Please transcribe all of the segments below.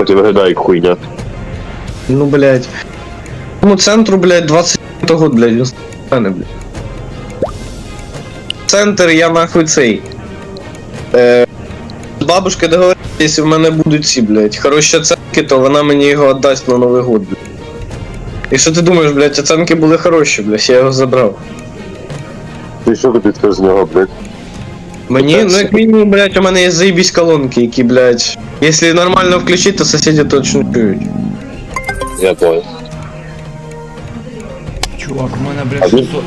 Хоч і виглядає як хуйня. Ну, блядь. Тому центру, блядь, 20 год, блядь, стане, блядь. Центр я нахуй цей. Е, з бабушкою договорилися, якщо в мене будуть ці, блядь, хороші оценки, то вона мені його віддасть на Новий год, блядь. І що ти думаєш, блядь, оценки були хороші, блядь, я його забрав. Ти що тобі з нього, блядь? Мені, Так, ну як мінімум, блядь, у мене є заїбісь колонки, які, блядь, якщо нормально включити, то сусіди точно чують. Я понял. Чувак, у мене, блядь, 600, 600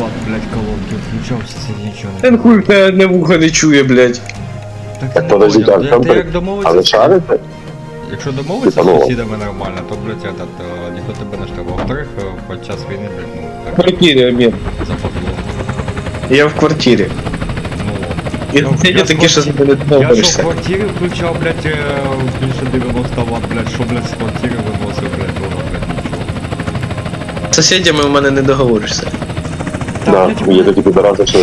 ватт, блядь, колонки включався, це нічого не. Ten хуй тебе не вухо не чує, блядь. Так Так не подожди, поняв, так, ти- там ти при- як А домовитися? ви шарите? Якщо домовитися з ну. сусідами нормально, то, блядь, этот, е, ніхто тебе не штрафує. Во-вторых, е, під час війни, блядь, ну, В так, квартирі, Амір. западло. Я в квартирі. Ну, І Ну, сусіди я такі, що ж з ними не я що в домовишся. квартирі включав, блядь, е, більше 90 ватт, блядь, що, блядь, з квартири виносив, блядь, воно, блядь, нічого. З сусідями в мене не договоришся. Та, Да, блядь, є такі підарази, що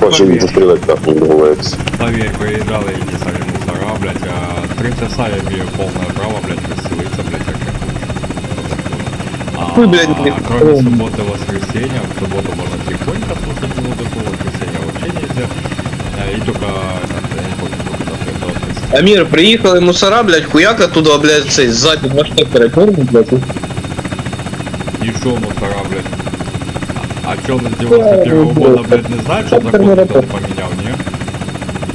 хоче Повір. їх застрілити, так, не договоритися. Поверь, приезжали эти сами мусора, блядь, а три часа я имею полное право, блядь, расселиться, блядь, как я хочу. А, Ой, блядь, а блядь. кроме субботы и воскресенья, в субботу можно тихонько слушать музыку, в воскресенье вообще нельзя. Э, И только, этот, я не помню, только до до воскресенья. Амір, приїхали мусора, блядь, хуяка туди, блядь, цей ззаді на штекера дернуть, блядь. И шо мусора, блядь? А, а чё он с 91 года, блядь, не знает, что закон никто не поменял, не?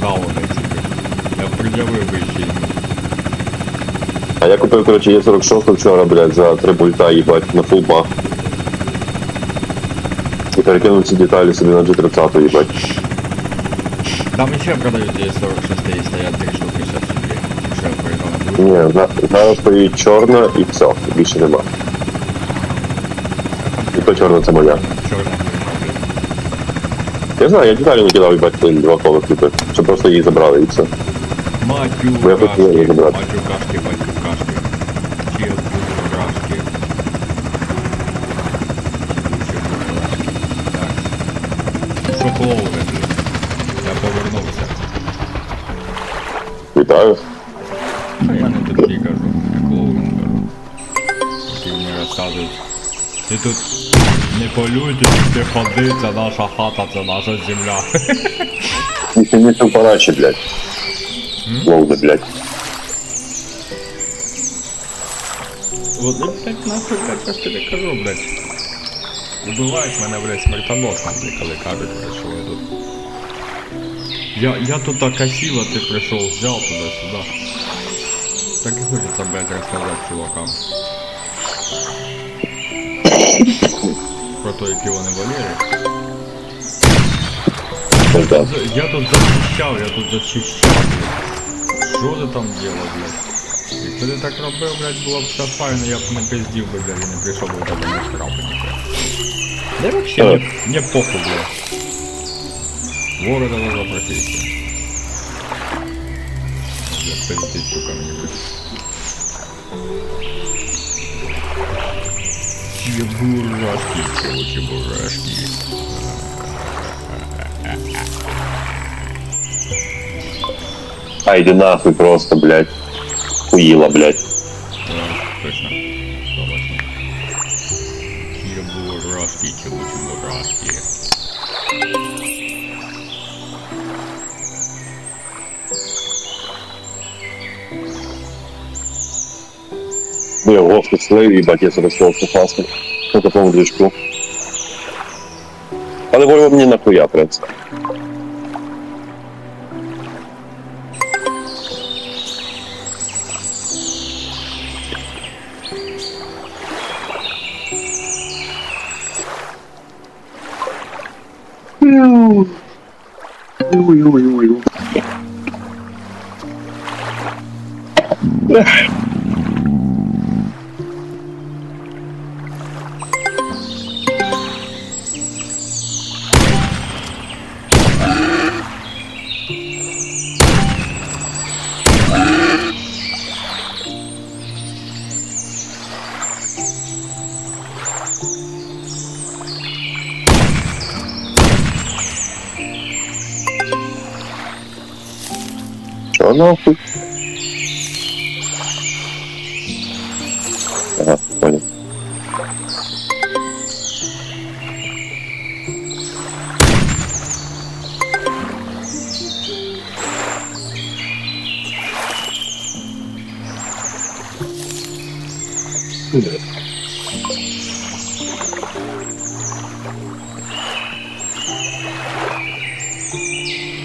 Да, он эти, блядь. Я предъявил бы еще ему. А я купив, коротше, Є46 вчора, блядь, за 3 бульта, їбать, на фул бах. І перекинув ці деталі собі на G30, їбать. Там еще продают здесь 46 стоят три штуки сейчас себе. Еще я проиграл. Ні, за- зараз стоїть чорна і все, більше нема. І то чорна це моя. Черная Я знаю, я деталі не кидав, їбать, блин, два кола купив, щоб просто її забрали і все. Бо я хотів її Матюкашки, забрати. матюкашки, матюкашки. Чил, матюкашки. Так. Що клоуни, блін? Вітаю. А я не тобі кажу, я клоун кажу. Які мені розказують. Ти тут не полюйте, ти ходи, це наша хата, це наша земля. І не в парачі, блядь. Ловно, блядь. Вот, ну, блядь, нахуй, блядь, я ж тобі кажу, блядь. Убивають мене, блядь, смертоносно, блядь, коли кажуть, блядь, що я тут. Я, я тут окосила, ти прийшов, взяв туди-сюди. Так і хочеться, блядь, розказати чувакам. Про то, які вони Валери. Пизда. Я тут защищав, я тут защищав, блядь. Що ти там делав, блядь? Якщо ти так робив, блядь, було б все файно, я б не пиздів би, блядь, і не прийшов би до тебе на штрафи, ніхуя. Да вообще не, не похуй, блядь. Воры это за профессия. Пиздить, сука, мне, блядь. Чебурашки, чего чебурашки. А йди нахуй просто, блядь. Хуїла, блядь. Да, точно. Согласен. Чебурашки, чего чебурашки. We have hospits lady back here, so that's also faster. No to po brzuszku. Ale wolno mnie na chuja prędzej. Uj. Eu não fui. Ah, olha. Thank